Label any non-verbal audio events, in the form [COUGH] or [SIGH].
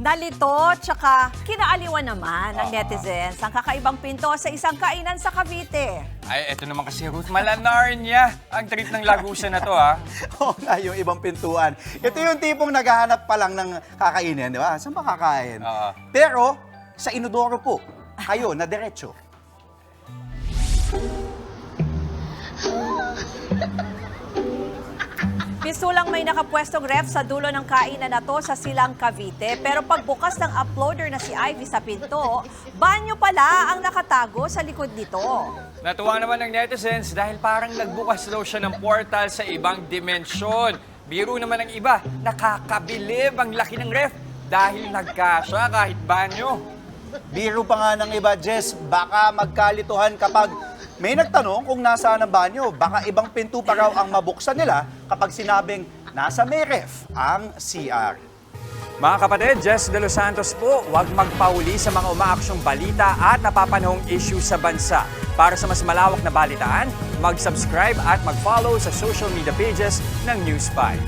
Nalito, tsaka kinaaliwan naman ng Oo. netizens ang kakaibang pinto sa isang kainan sa Cavite. Ay, eto naman kasi Ruth, malanar niya ang trip ng lagusan na to, ha? [LAUGHS] Oo nga, yung ibang pintuan. Ito yung tipong naghahanap pa lang ng kakainin, di ba? Saan ba kakain? Oo. Pero, sa inodoro po, kayo na diretso. Pisulang may nakapwestong ref sa dulo ng kainan na to sa Silang Cavite. Pero pagbukas ng uploader na si Ivy sa pinto, banyo pala ang nakatago sa likod nito. Natuwa naman ng netizens dahil parang nagbukas daw siya ng portal sa ibang dimensyon. Biro naman ng iba, nakakabilib ang laki ng ref dahil nagkasya kahit banyo. Biro pa nga ng iba, Jess, baka magkalituhan kapag may nagtanong kung nasaan ang banyo. Baka ibang pinto pa raw ang mabuksan nila kapag sinabing nasa may ref ang CR. Mga kapatid, Jess De Los Santos po, huwag magpauli sa mga umaaksyong balita at napapanahong issue sa bansa. Para sa mas malawak na balitaan, mag-subscribe at mag-follow sa social media pages ng News 5.